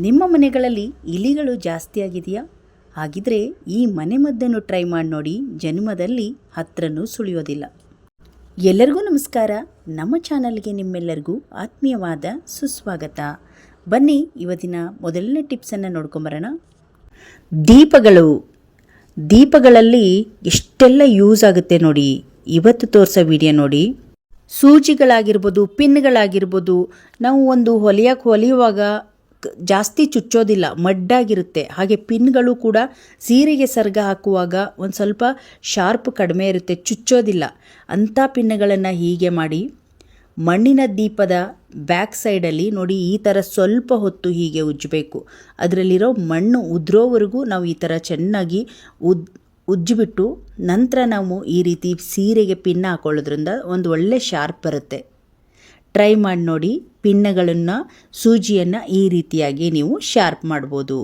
ನಿಮ್ಮ ಮನೆಗಳಲ್ಲಿ ಇಲಿಗಳು ಜಾಸ್ತಿ ಆಗಿದೆಯಾ ಹಾಗಿದ್ರೆ ಈ ಮನೆಮದ್ದನ್ನು ಟ್ರೈ ಮಾಡಿ ನೋಡಿ ಜನ್ಮದಲ್ಲಿ ಹತ್ರನೂ ಸುಳಿಯೋದಿಲ್ಲ. ಎಲ್ಲರಿಗೂ ನಮಸ್ಕಾರ. ನಮ್ಮ ಚಾನಲ್ಗೆ ನಿಮ್ಮೆಲ್ಲರಿಗೂ ಆತ್ಮೀಯವಾದ ಸುಸ್ವಾಗತ. ಬನ್ನಿ, ಇವತ್ತಿನ ಮೊದಲನೇ ಟಿಪ್ಸನ್ನು ನೋಡ್ಕೊಂಬರೋಣ. ದೀಪಗಳು. ದೀಪಗಳಲ್ಲಿ ಎಷ್ಟೆಲ್ಲ ಯೂಸ್ ಆಗುತ್ತೆ ನೋಡಿ. ಇವತ್ತು ತೋರಿಸೋ ವಿಡಿಯೋ ನೋಡಿ. ಸೂಜಿಗಳಾಗಿರ್ಬೋದು, ಪಿನ್ಗಳಾಗಿರ್ಬೋದು, ನಾವು ಒಂದು ಹೊಲಿಯಕ್ಕೆ ಹೊಲಿಯುವಾಗ ಜಾಸ್ತಿ ಚುಚ್ಚೋದಿಲ್ಲ, ಮಡ್ಡಾಗಿರುತ್ತೆ. ಹಾಗೆ ಪಿನ್ಗಳು ಕೂಡ ಸೀರೆಗೆ ಸರ್ಗ ಹಾಕುವಾಗ ಒಂದು ಸ್ವಲ್ಪ ಶಾರ್ಪ್ ಕಡಿಮೆ ಇರುತ್ತೆ, ಚುಚ್ಚೋದಿಲ್ಲ. ಅಂಥ ಪಿನ್ಗಳನ್ನು ಹೀಗೆ ಮಾಡಿ ಮಣ್ಣಿನ ದೀಪದ ಬ್ಯಾಕ್ ಸೈಡಲ್ಲಿ ನೋಡಿ ಈ ಥರ ಸ್ವಲ್ಪ ಹೊತ್ತು ಹೀಗೆ ಉಜ್ಜಬೇಕು. ಅದರಲ್ಲಿರೋ ಮಣ್ಣು ಉದ್ರೋವರೆಗೂ ನಾವು ಈ ಥರ ಚೆನ್ನಾಗಿ ಉದ್, ಉಜ್ಜಿಬಿಟ್ಟು ನಂತರ ನಾವು ಈ ರೀತಿ ಸೀರೆಗೆ ಪಿನ್ ಹಾಕೊಳ್ಳೋದ್ರಿಂದ ಒಂದು ಒಳ್ಳೆ ಶಾರ್ಪ್ ಬರುತ್ತೆ. ಟ್ರೈ ಮಾಡಿ ನೋಡಿ. ಪಿನ್ನಗಳನ್ನು, ಸೂಜಿಯನ್ನು ಈ ರೀತಿಯಾಗಿ ನೀವು ಶಾರ್ಪ್ ಮಾಡ್ಬೋದು.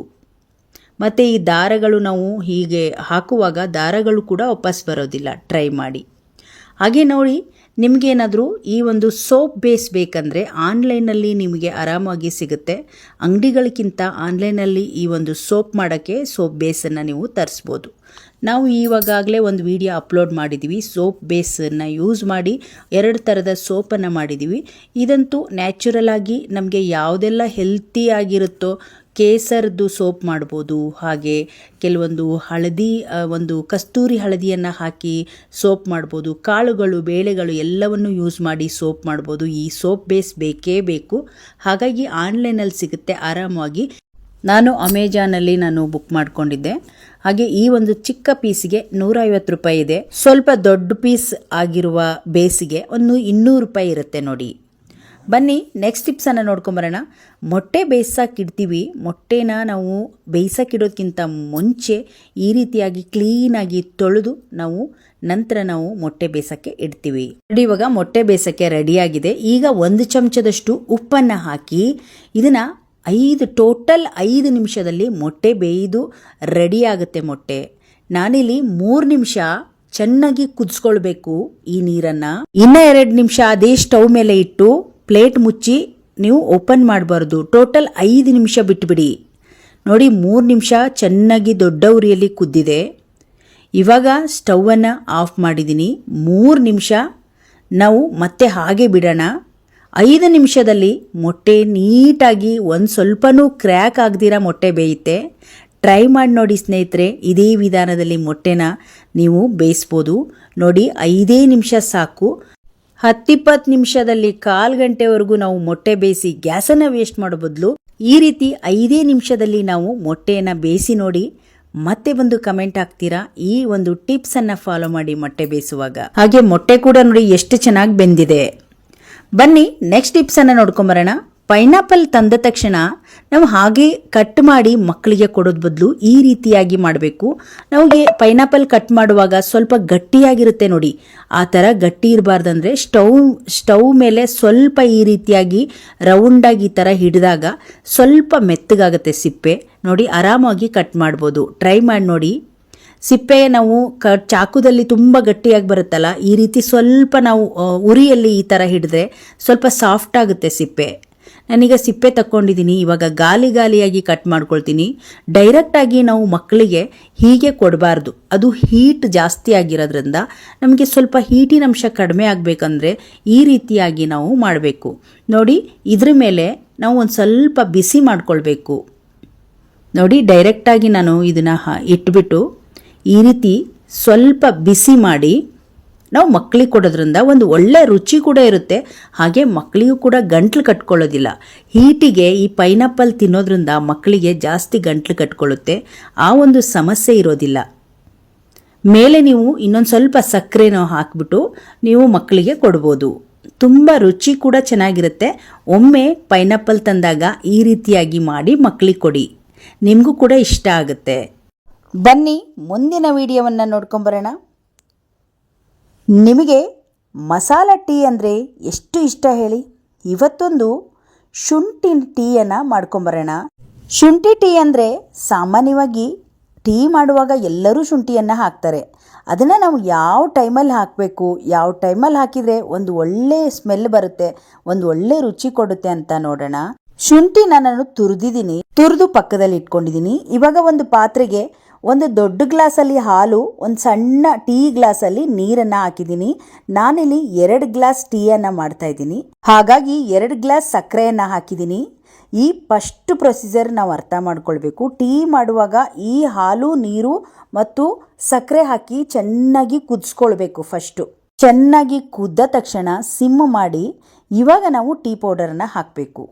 ಮತ್ತು ಈ ದಾರಗಳು ನಾವು ಹೀಗೆ ಹಾಕುವಾಗ ದಾರಗಳು ಕೂಡ ವಾಪಸ್ ಬರೋದಿಲ್ಲ. ಟ್ರೈ ಮಾಡಿ. ಹಾಗೆ ನೋಡಿ ನಿಮಗೇನಾದರೂ ಈ ಒಂದು ಸೋಪ್ ಬೇಸ್ ಬೇಕಂದರೆ ಆನ್ಲೈನಲ್ಲಿ ನಿಮಗೆ ಆರಾಮಾಗಿ ಸಿಗುತ್ತೆ. ಅಂಗಡಿಗಳಿಗಿಂತ ಆನ್ಲೈನಲ್ಲಿ ಈ ಒಂದು ಸೋಪ್ ಮಾಡೋಕ್ಕೆ ಸೋಪ್ ಬೇಸನ್ನು ನೀವು ತರಿಸ್ಬೋದು. ನಾವು ಇವಾಗಲೇ ಒಂದು ವಿಡಿಯೋ ಅಪ್ಲೋಡ್ ಮಾಡಿದ್ದೀವಿ ಸೋಪ್ ಬೇಸನ್ನು ಯೂಸ್ ಮಾಡಿ ಎರಡು ಥರದ ಸೋಪನ್ನು ಮಾಡಿದ್ದೀವಿ ಇದಂತೂ ನ್ಯಾಚುರಲ್ ಆಗಿ ನಮಗೆ ಯಾವುದೆಲ್ಲ ಹೆಲ್ತಿಯಾಗಿರುತ್ತೋ ಕೇಸರ್ದು ಸೋಪ್ ಮಾಡ್ಬೋದು. ಹಾಗೆ ಕೆಲವೊಂದು ಹಳದಿ ಒಂದು ಕಸ್ತೂರಿ ಹಳದಿಯನ್ನು ಹಾಕಿ ಸೋಪ್ ಮಾಡ್ಬೋದು. ಕಾಳುಗಳು, ಬೇಳೆಗಳು ಎಲ್ಲವನ್ನು ಯೂಸ್ ಮಾಡಿ ಸೋಪ್ ಮಾಡ್ಬೋದು. ಈ ಸೋಪ್ ಬೇಸ್ ಬೇಕೇ ಬೇಕು. ಹಾಗಾಗಿ ಆನ್ಲೈನಲ್ಲಿ ಸಿಗುತ್ತೆ. ಆರಾಮವಾಗಿ. ನಾನು ಅಮೆಜಾನಲ್ಲಿ ನಾನು ಬುಕ್ ಮಾಡ್ಕೊಂಡಿದ್ದೆ. ಹಾಗೆ ಈ ಒಂದು ಚಿಕ್ಕ ಪೀಸಿಗೆ ನೂರೈವತ್ತು ರೂಪಾಯಿ ಇದೆ. ಸ್ವಲ್ಪ ದೊಡ್ಡ ಪೀಸ್ ಆಗಿರುವ ಬೇಸಿಗೆ ಒಂದು ಇನ್ನೂರು ರೂಪಾಯಿ ಇರುತ್ತೆ ನೋಡಿ. ಬನ್ನಿ ನೆಕ್ಸ್ಟ್ ಟಿಪ್ಸನ್ನು ನೋಡ್ಕೊಂಬರೋಣ ಮೊಟ್ಟೆ ಬೇಯಿಸೋಕ್ಕಿಡ್ತೀವಿ ಮೊಟ್ಟೆನ ನಾವು ಬೇಯಿಸೋಕ್ಕಿಡೋದಕ್ಕಿಂತ ಮುಂಚೆ ಈ ರೀತಿಯಾಗಿ ಕ್ಲೀನಾಗಿ ತೊಳೆದು ನಾವು ನಂತರ ನಾವು ಮೊಟ್ಟೆ ಬೇಯಿಸೋಕ್ಕೆ ಇಡ್ತೀವಿ. ನೋಡಿ, ಇವಾಗ ಮೊಟ್ಟೆ ಬೇಯಿಸೋಕ್ಕೆ ರೆಡಿಯಾಗಿದೆ ಈಗ ಒಂದು ಚಮಚದಷ್ಟು ಉಪ್ಪನ್ನು ಹಾಕಿ ಇದನ್ನು ಐದು, ಟೋಟಲ್ ಐದು ನಿಮಿಷದಲ್ಲಿ ಮೊಟ್ಟೆ ಬೇಯ್ದು ರೆಡಿ ಆಗುತ್ತೆ ಮೊಟ್ಟೆ. ನಾನಿಲ್ಲಿ ಮೂರು ನಿಮಿಷ ಚೆನ್ನಾಗಿ ಕುದಿಸ್ಕೊಳ್ಬೇಕು ಈ ನೀರನ್ನು. ಇನ್ನ ಎರಡು ನಿಮಿಷ ಅದೇ ಸ್ಟವ್ ಮೇಲೆ ಇಟ್ಟು ಪ್ಲೇಟ್ ಮುಚ್ಚಿ ನೀವು ಓಪನ್ ಮಾಡಬಾರ್ದು. ಟೋಟಲ್ ಐದು ನಿಮಿಷ ಬಿಟ್ಬಿಡಿ. ನೋಡಿ, ಮೂರು ನಿಮಿಷ ಚೆನ್ನಾಗಿ ದೊಡ್ಡ ಉರಿಯಲ್ಲಿ ಕುದ್ದಿದೆ. ಇವಾಗ ಸ್ಟವನ್ನು ಆಫ್ ಮಾಡಿದ್ದೀನಿ. ಮೂರು ನಿಮಿಷ ನಾವು ಮತ್ತೆ ಹಾಗೆ ಬಿಡೋಣ. ಐದು ನಿಮಿಷದಲ್ಲಿ ಮೊಟ್ಟೆ ನೀಟಾಗಿ ಒಂದು ಸ್ವಲ್ಪನೂ ಕ್ರ್ಯಾಕ್ ಆಗದಿರ ಮೊಟ್ಟೆ ಬೇಯುತ್ತೆ. ಟ್ರೈ ಮಾಡಿ ನೋಡಿ ಸ್ನೇಹಿತರೆ, ಇದೇ ವಿಧಾನದಲ್ಲಿ ಮೊಟ್ಟೆನ ನೀವು ಬೇಯಿಸ್ಬೋದು. ನೋಡಿ, ಐದೇ ನಿಮಿಷ ಸಾಕು. ಹತ್ತಿಪ್ಪತ್ತು ನಿಮಿಷದಲ್ಲಿ ಕಾಲು ಗಂಟೆವರೆಗೂ ನಾವು ಮೊಟ್ಟೆ ಬೇಯಿಸಿ ಗ್ಯಾಸನ್ನು ವೇಸ್ಟ್ ಮಾಡೋ ಬದಲು ಈ ರೀತಿ ಐದೇ ನಿಮಿಷದಲ್ಲಿ ನಾವು ಮೊಟ್ಟೆಯನ್ನು ಬೇಯಿಸಿ ನೋಡಿ ಮತ್ತೆ ಬಂದು ಕಮೆಂಟ್ ಹಾಕ್ತೀರಾ? ಈ ಒಂದು ಟಿಪ್ಸನ್ನು ಫಾಲೋ ಮಾಡಿ ಮೊಟ್ಟೆ ಬೇಯಿಸುವಾಗ. ಹಾಗೆ ಮೊಟ್ಟೆ ಕೂಡ ನೋಡಿ ಎಷ್ಟು ಚೆನ್ನಾಗಿ ಬೆಂದಿದೆ. ಬನ್ನಿ ನೆಕ್ಸ್ಟ್ ಟಿಪ್ಸನ್ನು ನೋಡ್ಕೊಂಬರೋಣ. ಪೈನಾಪಲ್ ತಂದ ತಕ್ಷಣ ನಾವು ಹಾಗೆ ಕಟ್ ಮಾಡಿ ಮಕ್ಕಳಿಗೆ ಕೊಡೋದ್ ಬದಲು ಈ ರೀತಿಯಾಗಿ ಮಾಡಬೇಕು. ನಮಗೆ ಪೈನಾಪಲ್ ಕಟ್ ಮಾಡುವಾಗ ಸ್ವಲ್ಪ ಗಟ್ಟಿಯಾಗಿರುತ್ತೆ ನೋಡಿ. ಆ ಥರ ಗಟ್ಟಿ ಇರಬಾರ್ದಂದ್ರೆ ಸ್ಟವ್ ಸ್ಟವ್ ಮೇಲೆ ಸ್ವಲ್ಪ ಈ ರೀತಿಯಾಗಿ ರೌಂಡಾಗಿ ಈ ಥರ ಹಿಡಿದಾಗ ಸ್ವಲ್ಪ ಮೆತ್ತಗಾಗುತ್ತೆ ಸಿಪ್ಪೆ. ನೋಡಿ, ಆರಾಮಾಗಿ ಕಟ್ ಮಾಡ್ಬೋದು. ಟ್ರೈ ಮಾಡಿ ನೋಡಿ. ಸಿಪ್ಪೆ ನಾವು ಕ ಚಾಕುದಲ್ಲಿ ತುಂಬ ಗಟ್ಟಿಯಾಗಿ ಬರುತ್ತಲ್ಲ, ಈ ರೀತಿ ಸ್ವಲ್ಪ ನಾವು ಉರಿಯಲ್ಲಿ ಈ ಥರ ಹಿಡಿದ್ರೆ ಸ್ವಲ್ಪ ಸಾಫ್ಟ್ ಆಗುತ್ತೆ ಸಿಪ್ಪೆ. ನಾನೀಗ ಸಿಪ್ಪೆ ತಕ್ಕೊಂಡಿದ್ದೀನಿ, ಇವಾಗ ಗಾಲಿ ಗಾಲಿಯಾಗಿ ಕಟ್ ಮಾಡ್ಕೊಳ್ತೀನಿ. ಡೈರೆಕ್ಟಾಗಿ ನಾವು ಮಕ್ಕಳಿಗೆ ಹೀಗೆ ಕೊಡಬಾರ್ದು. ಅದು ಹೀಟ್ ಜಾಸ್ತಿ ಆಗಿರೋದ್ರಿಂದ ನಮಗೆ ಸ್ವಲ್ಪ ಹೀಟಿನ ಅಂಶ ಕಡಿಮೆ ಆಗಬೇಕಂದ್ರೆ ಈ ರೀತಿಯಾಗಿ ನಾವು ಮಾಡಬೇಕು. ನೋಡಿ, ಇದ್ರ ಮೇಲೆ ನಾವು ಒಂದು ಸ್ವಲ್ಪ ಬಿಸಿ ಮಾಡ್ಕೊಳ್ಬೇಕು. ನೋಡಿ ಡೈರೆಕ್ಟಾಗಿ ನಾನು ಇದನ್ನು ಇಟ್ಬಿಟ್ಟು ಈ ರೀತಿ ಸ್ವಲ್ಪ ಬಿಸಿ ಮಾಡಿ ನಾವು ಮಕ್ಕಳಿಗೆ ಕೊಡೋದ್ರಿಂದ ಒಂದು ಒಳ್ಳೆ ರುಚಿ ಕೂಡ ಇರುತ್ತೆ. ಹಾಗೆ ಮಕ್ಕಳಿಗೂ ಕೂಡ ಗಂಟ್ಲು ಕಟ್ಕೊಳ್ಳೋದಿಲ್ಲ. ಹೀಟಿಗೆ ಈ ಪೈನಾಪಲ್ ತಿನ್ನೋದ್ರಿಂದ ಮಕ್ಕಳಿಗೆ ಜಾಸ್ತಿ ಗಂಟ್ಲು ಕಟ್ಕೊಳ್ಳುತ್ತೆ. ಆ ಒಂದು ಸಮಸ್ಯೆ ಇರೋದಿಲ್ಲ. ಮೇಲೆ ನೀವು ಇನ್ನೊಂದು ಸ್ವಲ್ಪ ಸಕ್ಕರೆನೋ ಹಾಕಿಬಿಟ್ಟು ನೀವು ಮಕ್ಕಳಿಗೆ ಕೊಡ್ಬೋದು. ತುಂಬ ರುಚಿ ಕೂಡ ಚೆನ್ನಾಗಿರುತ್ತೆ. ಒಮ್ಮೆ ಪೈನಾಪಲ್ ತಂದಾಗ ಈ ರೀತಿಯಾಗಿ ಮಾಡಿ ಮಕ್ಕಳಿಗೆ ಕೊಡಿ. ನಿಮಗೂ ಕೂಡ ಇಷ್ಟ ಆಗುತ್ತೆ. ಬನ್ನಿ ಮುಂದಿನ ವಿಡಿಯೋವನ್ನು ನೋಡ್ಕೊಂಬರೋಣ. ನಿಮಗೆ ಮಸಾಲ ಟೀ ಅಂದರೆ ಎಷ್ಟು ಇಷ್ಟ ಹೇಳಿ? ಇವತ್ತೊಂದು ಶುಂಠಿ ಟೀಯನ್ನು ಮಾಡ್ಕೊಂಬರೋಣ. ಶುಂಠಿ ಟೀ ಅಂದರೆ ಸಾಮಾನ್ಯವಾಗಿ ಟೀ ಮಾಡುವಾಗ ಎಲ್ಲರೂ ಶುಂಠಿಯನ್ನು ಹಾಕ್ತಾರೆ. ಅದನ್ನು ನಾವು ಯಾವ ಟೈಮಲ್ಲಿ ಹಾಕಬೇಕು, ಯಾವ ಟೈಮಲ್ಲಿ ಹಾಕಿದರೆ ಒಂದು ಒಳ್ಳೆಯ ಸ್ಮೆಲ್ ಬರುತ್ತೆ, ಒಂದು ಒಳ್ಳೆ ರುಚಿ ಕೊಡುತ್ತೆ ಅಂತ ನೋಡೋಣ. ಶುಂಠಿನ ನಾನು ತುರಿದಿದ್ದೀನಿ, ತುರಿದು ಪಕ್ಕದಲ್ಲಿ ಇಟ್ಕೊಂಡಿದ್ದೀನಿ. ಇವಾಗ ಒಂದು ಪಾತ್ರೆಗೆ ಒಂದು ದೊಡ್ಡ ಗ್ಲಾಸಲ್ಲಿ ಹಾಲು, ಒಂದು ಸಣ್ಣ ಟೀ ಗ್ಲಾಸಲ್ಲಿ ನೀರನ್ನು ಹಾಕಿದ್ದೀನಿ. ನಾನಿಲ್ಲಿ ಎರಡು ಗ್ಲಾಸ್ ಟೀಯನ್ನು ಮಾಡ್ತಾ ಇದ್ದೀನಿ. ಹಾಗಾಗಿ ಎರಡು ಗ್ಲಾಸ್ ಸಕ್ಕರೆಯನ್ನು ಹಾಕಿದ್ದೀನಿ. ಈ ಫಸ್ಟ್ ಪ್ರೊಸೀಜರ್ ನಾವು ಅರ್ಥ ಮಾಡ್ಕೊಳ್ಬೇಕು. ಟೀ ಮಾಡುವಾಗ ಈ ಹಾಲು, ನೀರು ಮತ್ತು ಸಕ್ಕರೆ ಹಾಕಿ ಚೆನ್ನಾಗಿ ಕುದಿಸ್ಕೊಳ್ಬೇಕು ಫಸ್ಟು. ಚೆನ್ನಾಗಿ ಕುದ್ದ ತಕ್ಷಣ ಸಿಮ್ ಮಾಡಿ ಇವಾಗ ನಾವು ಟೀ ಪೌಡರನ್ನು ಹಾಕಬೇಕು.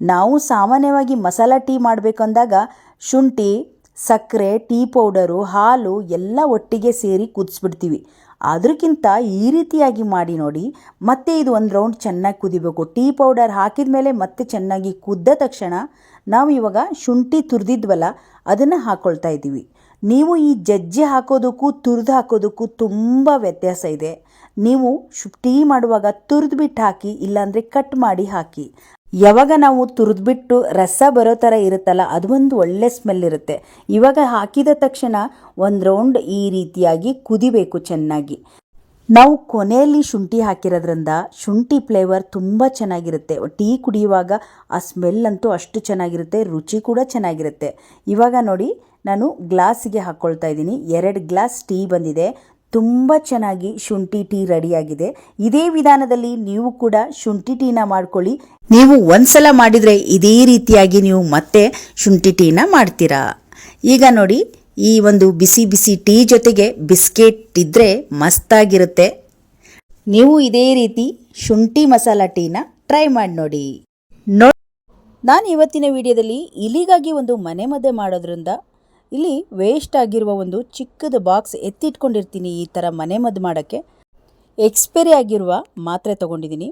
ನಾವು ಸಾಮಾನ್ಯವಾಗಿ ಮಸಾಲ ಟೀ ಮಾಡಬೇಕಂದಾಗ ಶುಂಠಿ ಸಕ್ಕರೆ, ಟೀ ಪೌಡರು, ಹಾಲು ಎಲ್ಲ ಒಟ್ಟಿಗೆ ಸೇರಿ ಕುದಿಸ್ಬಿಡ್ತೀವಿ. ಅದಕ್ಕಿಂತ ಈ ರೀತಿಯಾಗಿ ಮಾಡಿ ನೋಡಿ, ಮತ್ತೆ ಇದು ಒಂದು ರೌಂಡ್ ಚೆನ್ನಾಗಿ ಕುದಿಬೇಕು. ಟೀ ಪೌಡರ್ ಹಾಕಿದ ಮೇಲೆ ಮತ್ತೆ ಚೆನ್ನಾಗಿ ಕುದ್ದ ತಕ್ಷಣ ನಾವು ಇವಾಗ ಶುಂಠಿ ತುರಿದಿದ್ವಲ್ಲ, ಅದನ್ನು ಹಾಕ್ಕೊಳ್ತಾ ಇದ್ದೀವಿ. ನೀವು ಈ ಜಜ್ಜಿ ಹಾಕೋದಕ್ಕೂ ತುರಿದು ಹಾಕೋದಕ್ಕೂ ತುಂಬ ವ್ಯತ್ಯಾಸ ಇದೆ. ನೀವು ಶು, ಟೀ ಮಾಡುವಾಗ ತುರಿದ್ಬಿಟ್ಟು ಹಾಕಿ, ಇಲ್ಲಾಂದರೆ ಕಟ್ ಮಾಡಿ ಹಾಕಿ. ಯಾವಾಗ ನಾವು ತುರಿದ್ಬಿಟ್ಟು ರಸ ಬರೋ ಥರ ಇರುತ್ತಲ್ಲ, ಅದು ಒಂದು ಒಳ್ಳೆ ಸ್ಮೆಲ್ ಇರುತ್ತೆ. ಇವಾಗ ಹಾಕಿದ ತಕ್ಷಣ ಒಂದು ರೌಂಡ್ ಈ ರೀತಿಯಾಗಿ ಕುದಿಬೇಕು ಚೆನ್ನಾಗಿ. ನಾವು ಕೊನೆಯಲ್ಲಿ ಶುಂಠಿ ಹಾಕಿರೋದ್ರಿಂದ ಶುಂಠಿ ಫ್ಲೇವರ್ ತುಂಬ ಚೆನ್ನಾಗಿರುತ್ತೆ. ಟೀ ಕುಡಿಯುವಾಗ ಆ ಸ್ಮೆಲ್ ಅಂತೂ ಅಷ್ಟು ಚೆನ್ನಾಗಿರುತ್ತೆ, ರುಚಿ ಕೂಡ ಚೆನ್ನಾಗಿರುತ್ತೆ. ಇವಾಗ ನೋಡಿ, ನಾನು ಗ್ಲಾಸಿಗೆ ಹಾಕ್ಕೊಳ್ತಾ ಇದ್ದೀನಿ. ಎರಡು ಗ್ಲಾಸ್ ಟೀ ಬಂದಿದೆ. ತುಂಬ ಚೆನ್ನಾಗಿ ಶುಂಠಿ ಟೀ ರೆಡಿಯಾಗಿದೆ. ಇದೇ ವಿಧಾನದಲ್ಲಿ ನೀವು ಕೂಡ ಶುಂಠಿ ಟೀನ ಮಾಡ್ಕೊಳ್ಳಿ. ನೀವು ಒಂದ್ಸಲ ಮಾಡಿದರೆ ಇದೇ ರೀತಿಯಾಗಿ ನೀವು ಮತ್ತೆ ಶುಂಠಿ ಟೀನ ಮಾಡ್ತೀರಾ? ಈಗ ನೋಡಿ, ಈ ಒಂದು ಬಿಸಿ ಬಿಸಿ ಟೀ ಜೊತೆಗೆ ಬಿಸ್ಕೆಟ್ ಇದ್ದರೆ ಮಸ್ತಾಗಿರುತ್ತೆ. ನೀವು ಇದೇ ರೀತಿ ಶುಂಠಿ ಮಸಾಲ ಟೀನ ಟ್ರೈ ಮಾಡಿ ನೋಡಿ. ನಾನು ಇವತ್ತಿನ ವಿಡಿಯೋದಲ್ಲಿ ಇಲಿಗಾಗಿ ಒಂದು ಮನೆ ಮದ್ದೆ ಮಾಡೋದ್ರಿಂದ ಇಲ್ಲಿ ವೇಸ್ಟ್ ಆಗಿರುವ ಒಂದು ಚಿಕ್ಕದ ಬಾಕ್ಸ್ ಎತ್ತಿಟ್ಕೊಂಡಿರ್ತೀನಿ ಈ ಥರ ಮನೆ ಮದ್ದು ಮಾಡೋಕ್ಕೆ. ಎಕ್ಸ್ಪೈರಿ ಆಗಿರುವ ಮಾತ್ರೆ ತೊಗೊಂಡಿದ್ದೀನಿ.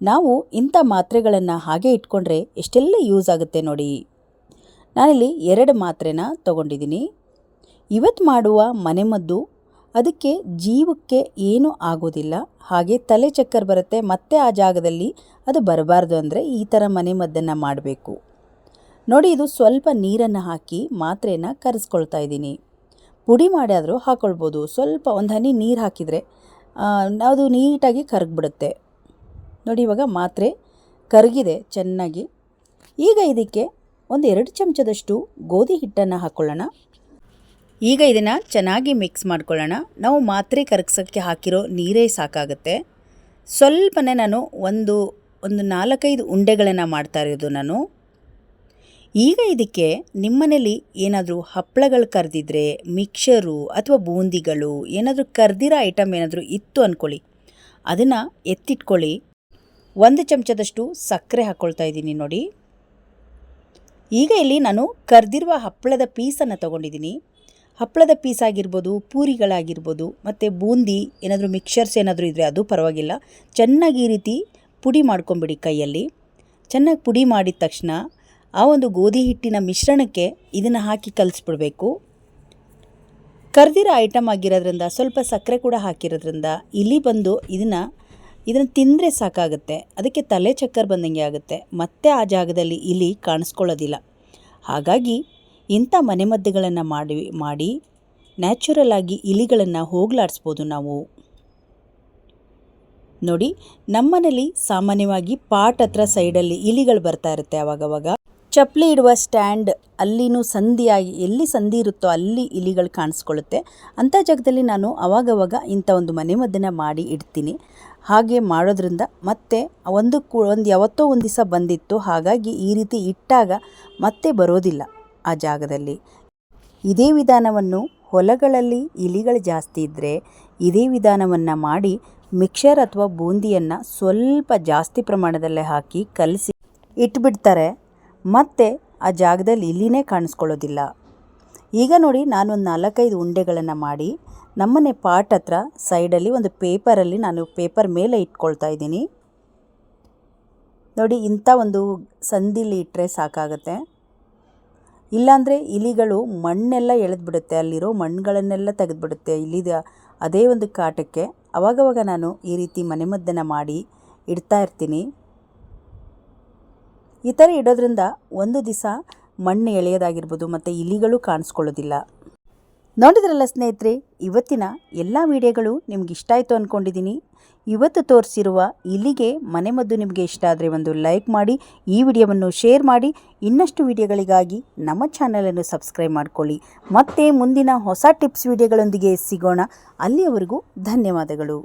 ನಾವು ಇಂಥ ಮಾತ್ರೆಗಳನ್ನು ಹಾಗೆ ಇಟ್ಕೊಂಡ್ರೆ ಎಷ್ಟೆಲ್ಲ ಯೂಸ್ ಆಗುತ್ತೆ ನೋಡಿ. ನಾನಿಲ್ಲಿ ಎರಡು ಮಾತ್ರೆನ ತೊಗೊಂಡಿದ್ದೀನಿ. ಇವತ್ತು ಮಾಡುವ ಮನೆಮದ್ದು ಅದಕ್ಕೆ ಜೀವಕ್ಕೆ ಏನೂ ಆಗೋದಿಲ್ಲ. ಹಾಗೆ ತಲೆ ಚಕ್ಕರ್ ಬರುತ್ತೆ, ಮತ್ತೆ ಆ ಜಾಗದಲ್ಲಿ ಅದು ಬರಬಾರ್ದು ಅಂದರೆ ಈ ಥರ ಮನೆಮದ್ದನ್ನು ಮಾಡಬೇಕು. ನೋಡಿ ಇದು ಸ್ವಲ್ಪ ನೀರನ್ನು ಹಾಕಿ ಮಾತ್ರೆನ ಕರೆಸ್ಕೊಳ್ತಾ ಇದ್ದೀನಿ. ಪುಡಿ ಮಾಡಿಯಾದರೂ ಹಾಕ್ಕೊಳ್ಬೋದು ಸ್ವಲ್ಪ ಒಂದು ಹನಿ ನೀರು ಹಾಕಿದರೆ ಅದು ನೀಟಾಗಿ ಕರಗಿಬಿಡುತ್ತೆ. ನೋಡಿ ಇವಾಗ ಮಾತ್ರೆ ಕರಗಿದೆ ಚೆನ್ನಾಗಿ. ಈಗ ಇದಕ್ಕೆ ಒಂದು ಎರಡು ಚಮಚದಷ್ಟು ಗೋಧಿ ಹಿಟ್ಟನ್ನು ಹಾಕ್ಕೊಳ್ಳೋಣ ಈಗ ಇದನ್ನು ಚೆನ್ನಾಗಿ ಮಿಕ್ಸ್ ಮಾಡ್ಕೊಳ್ಳೋಣ. ನಾವು ಮಾತ್ರೆ ಕರಗ್ಸೋಕ್ಕೆ ಹಾಕಿರೋ ನೀರೇ ಸಾಕಾಗುತ್ತೆ. ಸ್ವಲ್ಪನೇ ನಾನು ಒಂದು ಒಂದು ನಾಲ್ಕೈದು ಉಂಡೆಗಳನ್ನು ಮಾಡ್ತಾ ಇರೋದು ನಾನು. ಈಗ ಇದಕ್ಕೆ ನಿಮ್ಮನೇಲಿ ಏನಾದರೂ ಹಪ್ಪಳಗಳು ಕರೆದಿದ್ರೆ, ಮಿಕ್ಸರು ಅಥವಾ ಬೂಂದಿಗಳು ಏನಾದರೂ ಕರೆದಿರೋ ಐಟಮ್ ಏನಾದರೂ ಇತ್ತು ಅಂದ್ಕೊಳ್ಳಿ ಅದನ್ನು ಎತ್ತಿಟ್ಕೊಳ್ಳಿ. ಒಂದು ಚಮಚದಷ್ಟು ಸಕ್ಕರೆ ಹಾಕ್ಕೊಳ್ತಾ ಇದ್ದೀನಿ ನೋಡಿ. ಈಗ ಇಲ್ಲಿ ನಾನು ಕರೆದಿರುವ ಹಪ್ಪಳದ ಪೀಸನ್ನು ತೊಗೊಂಡಿದ್ದೀನಿ. ಹಪ್ಪಳದ ಪೀಸ್ ಆಗಿರ್ಬೋದು, ಪೂರಿಗಳಾಗಿರ್ಬೋದು, ಮತ್ತು ಬೂಂದಿ ಏನಾದರೂ ಮಿಕ್ಸರ್ಸ್ ಏನಾದರೂ ಇದ್ದರೆ ಅದು ಪರವಾಗಿಲ್ಲ. ಚೆನ್ನಾಗಿ ಈ ರೀತಿ ಪುಡಿ ಮಾಡ್ಕೊಂಬಿಡಿ ಕೈಯಲ್ಲಿ. ಚೆನ್ನಾಗಿ ಪುಡಿ ಮಾಡಿದ ತಕ್ಷಣ ಆ ಒಂದು ಗೋಧಿ ಹಿಟ್ಟಿನ ಮಿಶ್ರಣಕ್ಕೆ ಇದನ್ನು ಹಾಕಿ ಕಲಿಸ್ಬಿಡ್ಬೇಕು. ಕರ್ದಿರೋ ಐಟಮ್ ಆಗಿರೋದ್ರಿಂದ, ಸ್ವಲ್ಪ ಸಕ್ಕರೆ ಕೂಡ ಹಾಕಿರೋದ್ರಿಂದ ಇಲ್ಲಿ ಬಂದು ಇದನ್ನು ಇದನ್ನು ತಿಂದರೆ ಸಾಕಾಗುತ್ತೆ. ಅದಕ್ಕೆ ತಲೆ ಚಕ್ಕರ್ ಬಂದಂಗೆ ಆಗುತ್ತೆ. ಮತ್ತೆ ಆ ಜಾಗದಲ್ಲಿ ಇಲಿ ಕಾಣಿಸ್ಕೊಳ್ಳೋದಿಲ್ಲ. ಹಾಗಾಗಿ ಇಂಥ ಮನೆಮದ್ದುಗಳನ್ನು ಮಾಡಿ ಮಾಡಿ ನ್ಯಾಚುರಲ್ ಆಗಿ ಇಲಿಗಳನ್ನು ಹೋಗ್ಲಾಡಿಸ್ಬೋದು ನಾವು. ನೋಡಿ, ನಮ್ಮನೇಲಿ ಸಾಮಾನ್ಯವಾಗಿ ಪಾಟ್ ಹತ್ರ ಸೈಡಲ್ಲಿ ಇಲಿಗಳು ಬರ್ತಾ ಇರುತ್ತೆ ಅವಾಗವಾಗ. ಚಪ್ಪಲಿ ಇಡುವ ಸ್ಟ್ಯಾಂಡ್ ಅಲ್ಲಿನೂ ಸಂಧಿಯಾಗಿ ಎಲ್ಲಿ ಸಂಧಿ ಇರುತ್ತೋ ಅಲ್ಲಿ ಇಲಿಗಳು ಕಾಣಿಸ್ಕೊಳ್ಳುತ್ತೆ. ಅಂಥ ಜಾಗದಲ್ಲಿ ನಾನು ಅವಾಗವಾಗ ಇಂಥ ಒಂದು ಮನೆಮದ್ದನ್ನು ಮಾಡಿ ಇಡ್ತೀನಿ. ಹಾಗೆ ಮಾಡೋದ್ರಿಂದ ಮತ್ತೆ ಒಂದು ಕು, ಒಂದು ಯಾವತ್ತೋ ಒಂದು ದಿವಸ ಬಂದಿತ್ತು. ಹಾಗಾಗಿ ಈ ರೀತಿ ಇಟ್ಟಾಗ ಮತ್ತೆ ಬರೋದಿಲ್ಲ ಆ ಜಾಗದಲ್ಲಿ. ಇದೇ ವಿಧಾನವನ್ನು ಹೊಲಗಳಲ್ಲಿ ಇಲಿಗಳು ಜಾಸ್ತಿ ಇದ್ದರೆ ಇದೇ ವಿಧಾನವನ್ನು ಮಾಡಿ ಮಿಕ್ಸರ್ ಅಥವಾ ಬೂಂದಿಯನ್ನು ಸ್ವಲ್ಪ ಜಾಸ್ತಿ ಪ್ರಮಾಣದಲ್ಲೇ ಹಾಕಿ ಕಲಸಿ ಇಟ್ಬಿಡ್ತಾರೆ. ಮತ್ತು ಆ ಜಾಗದಲ್ಲಿ ಇಲಿನೇ ಕಾಣಿಸ್ಕೊಳ್ಳೋದಿಲ್ಲ. ಈಗ ನೋಡಿ ನಾನೊಂದು ನಾಲ್ಕೈದು ಉಂಡೆಗಳನ್ನು ಮಾಡಿ ನಮ್ಮನೆ ಪಾಟ್ ಹತ್ರ ಸೈಡಲ್ಲಿ ಒಂದು ಪೇಪರಲ್ಲಿ ನಾನು ಪೇಪರ್ ಮೇಲೆ ಇಟ್ಕೊಳ್ತಾ ಇದ್ದೀನಿ. ನೋಡಿ ಇಂಥ ಒಂದು ಸಂದಿಲಿ ಇಟ್ಟರೆ ಸಾಕಾಗತ್ತೆ. ಇಲ್ಲಾಂದರೆ ಇಲಿಗಳು ಮಣ್ಣೆಲ್ಲ ಎಳೆದ್ಬಿಡುತ್ತೆ, ಅಲ್ಲಿರೋ ಮಣ್ಣುಗಳನ್ನೆಲ್ಲ ತೆಗೆದುಬಿಡುತ್ತೆ ಇಲಿದ ಅದೇ ಒಂದು ಕಾಟಕ್ಕೆ. ಅವಾಗವಾಗ ನಾನು ಈ ರೀತಿ ಮನೆಮದ್ದನ್ನು ಮಾಡಿ ಇಡ್ತಾ ಇರ್ತೀನಿ. ಈ ಥರ ಇಡೋದ್ರಿಂದ ಒಂದು ದಿವಸ ಮಣ್ಣು ಎಳೆಯೋದಾಗಿರ್ಬೋದು ಮತ್ತು ಇಲಿಗಳು ಕಾಣಿಸ್ಕೊಳ್ಳೋದಿಲ್ಲ. ನೋಡಿದ್ರಲ್ಲ ಸ್ನೇಹಿತರೆ, ಇವತ್ತಿನ ಎಲ್ಲ ವಿಡಿಯೋಗಳು ನಿಮ್ಗೆ ಇಷ್ಟ ಆಯಿತು ಅಂದ್ಕೊಂಡಿದ್ದೀನಿ ಇವತ್ತು ತೋರಿಸಿರುವ ಇಲ್ಲಿಗೆ ಮನೆಮದ್ದು ನಿಮಗೆ ಇಷ್ಟ ಆದರೆ ಒಂದು ಲೈಕ್ ಮಾಡಿ, ಈ ವಿಡಿಯೋವನ್ನು ಶೇರ್ ಮಾಡಿ, ಇನ್ನಷ್ಟು ವಿಡಿಯೋಗಳಿಗಾಗಿ ನಮ್ಮ ಚಾನಲನ್ನು ಸಬ್ಸ್ಕ್ರೈಬ್ ಮಾಡ್ಕೊಳ್ಳಿ. ಮತ್ತೆ ಮುಂದಿನ ಹೊಸ ಟಿಪ್ಸ್ ವಿಡಿಯೋಗಳೊಂದಿಗೆ ಸಿಗೋಣ. ಅಲ್ಲಿಯವರೆಗೂ ಧನ್ಯವಾದಗಳು.